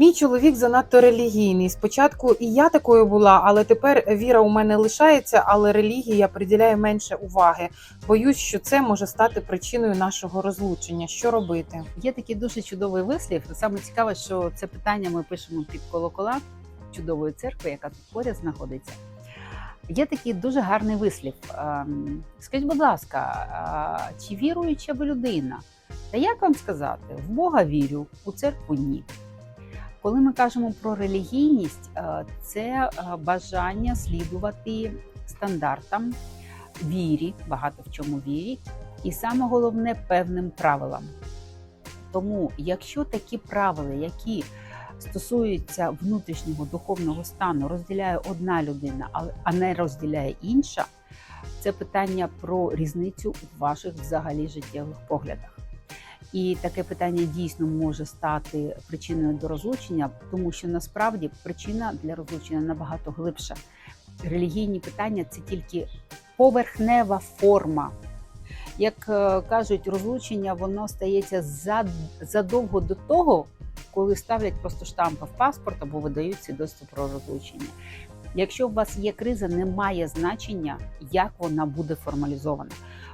Мій чоловік занадто релігійний. Спочатку і я такою була, але тепер віра у мене лишається, але релігії я приділяю менше уваги. Боюсь, що це може стати причиною нашого розлучення. Що робити? Є такий дуже чудовий вислів. Саме цікаве, що це питання ми пишемо під колокола чудової церкви, яка тут поряд знаходиться. Є такий дуже гарний вислів. Ем, Скажіть, будь ласка, чи віруюча ви людина? Та як вам сказати, в Бога вірю, у церкву ні. Коли ми кажемо про релігійність, е, це е, бажання слідувати стандартам, вірі, багато в чому вірі, і саме головне певним правилам. Тому, якщо такі правила, які стосуються внутрішнього духовного стану, розділяє одна людина, а не розділяє інша, це питання про різницю у ваших взагалі життєвих поглядах. І таке питання дійсно може стати причиною до розлучення, тому що насправді причина для розлучення набагато глибша. Релігійні питання це тільки поверхнева форма. Як е, кажуть, розлучення воно стається задовго до того, коли ставлять просто штампи в паспорт або видають свідоцтво про розлучення. Якщо у вас є криза, немає значення, як вона буде формалізована.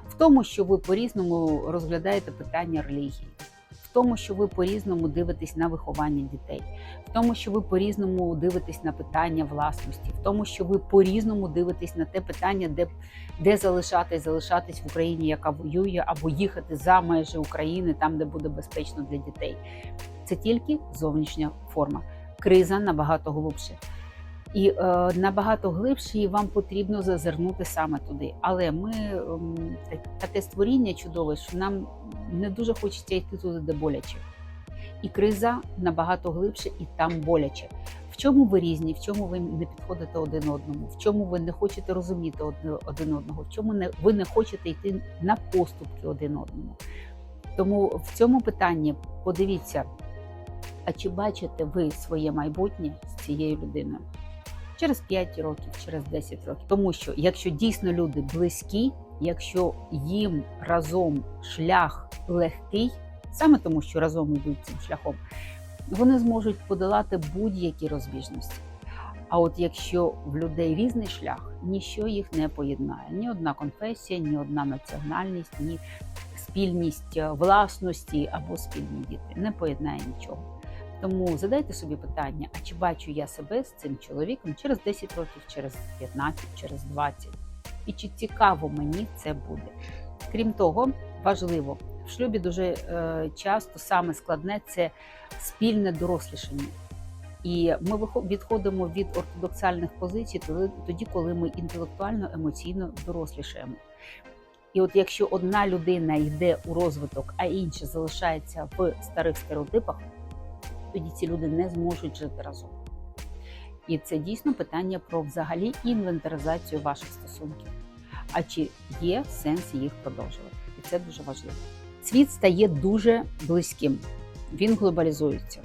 В тому, що ви по-різному розглядаєте питання релігії, в тому, що ви по-різному дивитесь на виховання дітей, в тому, що ви по-різному дивитесь на питання власності, в тому, що ви по-різному дивитесь на те питання, де, де залишатись, залишатись в Україні, яка воює, або їхати за межі України, там, де буде безпечно для дітей. Це тільки зовнішня форма. Криза набагато глибше. І е, набагато глибше, і вам потрібно зазирнути саме туди. Але ми так- таке створіння чудове, що нам не дуже хочеться йти туди, де боляче. І криза набагато глибше, і там боляче. В чому ви різні, в чому ви не підходите один одному, в чому ви не хочете розуміти один одного, в чому не, ви не хочете йти на поступки один одному. Тому в цьому питанні подивіться, а чи бачите ви своє майбутнє з цією людиною? Через 5 років, через 10 років. Тому що якщо дійсно люди близькі, якщо їм разом шлях легкий, саме тому, що разом йдуть цим шляхом, вони зможуть подолати будь-які розбіжності. А от якщо в людей різний шлях, ніщо їх не поєднає. Ні одна конфесія, ні одна національність, ні спільність е, власності або спільні діти не поєднає нічого. Тому задайте собі питання: а чи бачу я себе з цим чоловіком через 10 років, через 15, через 20? І чи цікаво мені це буде? Крім того, важливо в шлюбі дуже е, часто саме складне це спільне дорослішання. І ми відходимо від ортодоксальних позицій тоді- коли ми інтелектуально, емоційно дорослішаємо. І от якщо одна людина йде у розвиток, а інша залишається в старих стереотипах, тоді ці люди не зможуть жити разом. І це дійсно питання про взагалі інвентаризацію ваших стосунків. А чи є сенс їх продовжувати? І це дуже важливо. Світ стає дуже близьким, він глобалізується.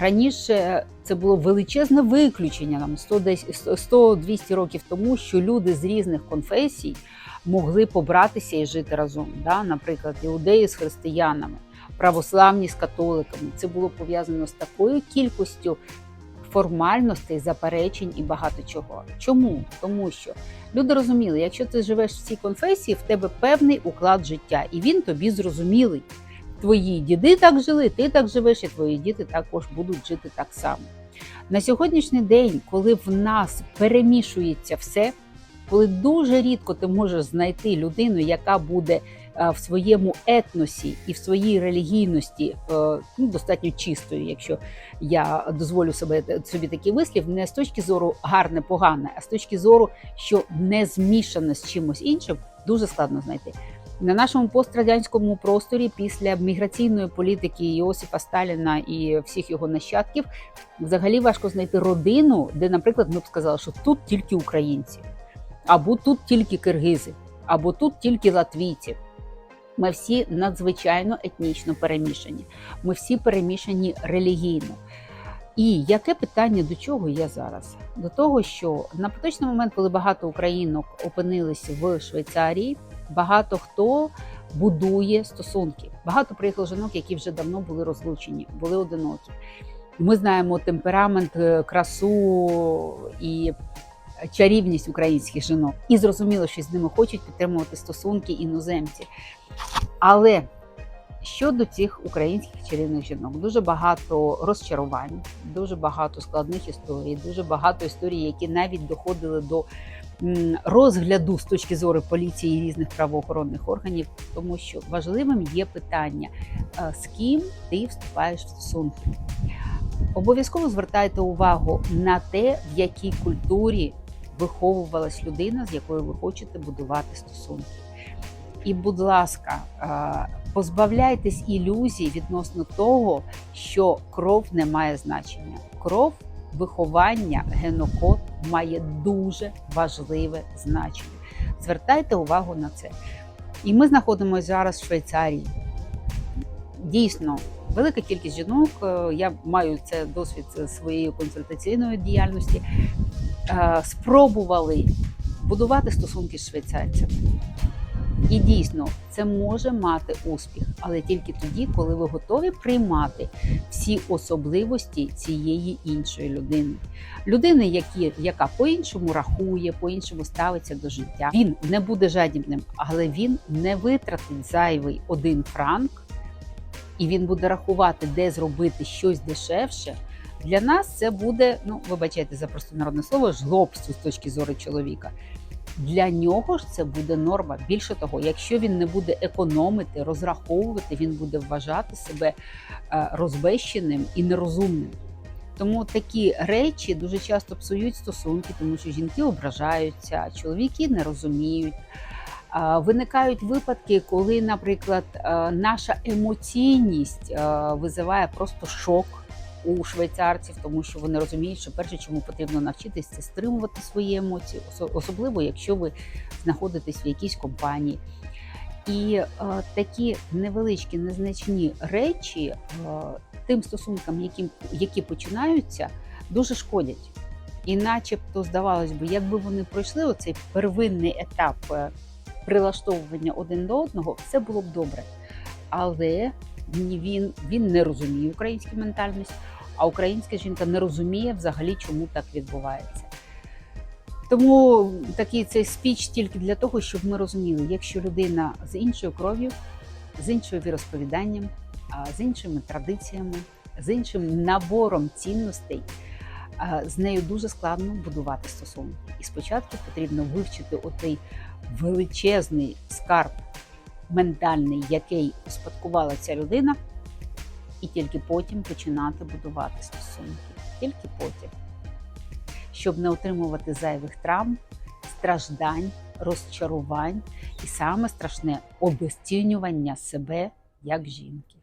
Раніше це було величезне виключення нам 100-200 років тому, що люди з різних конфесій могли побратися і жити разом. Да? Наприклад, іудеї з християнами, православні з католиками. Це було пов'язано з такою кількістю формальностей, заперечень і багато чого. Чому? Тому що люди розуміли, якщо ти живеш в цій конфесії, в тебе певний уклад життя, і він тобі зрозумілий. Твої діди так жили, ти так живеш, і твої діти також будуть жити так само. На сьогоднішній день, коли в нас перемішується все, коли дуже рідко ти можеш знайти людину, яка буде в своєму етносі і в своїй релігійності е, ну, достатньо чистою, якщо я дозволю себе собі такий вислів, не з точки зору гарне, погане, а з точки зору, що не змішане з чимось іншим, дуже складно знайти. На нашому пострадянському просторі після міграційної політики Іосифа Сталіна і всіх його нащадків взагалі важко знайти родину, де, наприклад, ми б сказали, що тут тільки українці, або тут тільки киргизи, або тут тільки латвійці. Ми всі надзвичайно етнічно перемішані. Ми всі перемішані релігійно. І яке питання до чого є зараз? До того, що на поточний момент, коли багато українок опинилися в Швейцарії, багато хто будує стосунки. Багато приїхало жінок, які вже давно були розлучені, були одинокі. Ми знаємо темперамент, е, красу і чарівність українських жінок. І зрозуміло, що з ними хочуть підтримувати стосунки іноземці. Але щодо цих українських чарівних жінок, дуже багато розчарувань, дуже багато складних історій, дуже багато історій, які навіть доходили до розгляду з точки зору поліції і різних правоохоронних органів, тому що важливим є питання, е, з ким ти вступаєш в стосунки. Обов'язково звертайте увагу на те, в якій культурі виховувалась людина, з якою ви хочете будувати стосунки. І, будь ласка, е, позбавляйтесь ілюзій відносно того, що кров не має значення. Кров, виховання, генокод має дуже важливе значення. Звертайте увагу на це. І ми знаходимося зараз в Швейцарії. Дійсно, велика кількість жінок. е, Я маю це досвід своєї консультаційної діяльності. Е, Спробували будувати стосунки з швейцарцями. І дійсно, це може мати успіх, але тільки тоді, коли ви готові приймати всі особливості цієї іншої людини. Людини, які, яка по-іншому рахує, по-іншому ставиться до життя. Він не буде жадібним, але він не витратить зайвий один франк, і він буде рахувати, де зробити щось дешевше. Для нас це буде, ну вибачайте за простонародне слово, жлобство з точки зору чоловіка. Для нього ж це буде норма. Більше того, якщо він не буде економити, розраховувати, він буде вважати себе е, розбещеним і нерозумним. Тому такі речі дуже часто псують стосунки, тому що жінки ображаються, чоловіки не розуміють. Виникають випадки, коли, наприклад, е, наша емоційність е, визиває просто шок у швейцарців, тому що вони розуміють, що перше, чому потрібно навчитись, це стримувати свої емоції, особливо якщо ви знаходитесь в якійсь компанії. І е, такі невеличкі, незначні речі е, тим стосункам, які, які починаються, дуже шкодять. І начебто, здавалось би, якби вони пройшли оцей первинний етап е, прилаштовування один до одного, все було б добре. Але він, він не розуміє українську ментальність, а українська жінка не розуміє взагалі, чому так відбувається. Тому такий цей спіч тільки для того, щоб ми розуміли, якщо людина з іншою кров'ю, з іншим віросповіданням, з іншими традиціями, з іншим набором цінностей, з нею дуже складно будувати стосунки. І спочатку потрібно вивчити отей величезний скарб ментальний, який успадкувала ця людина, і тільки потім починати будувати стосунки. Тільки потім щоб не отримувати зайвих травм, страждань, розчарувань і саме страшне обесцінювання себе як жінки.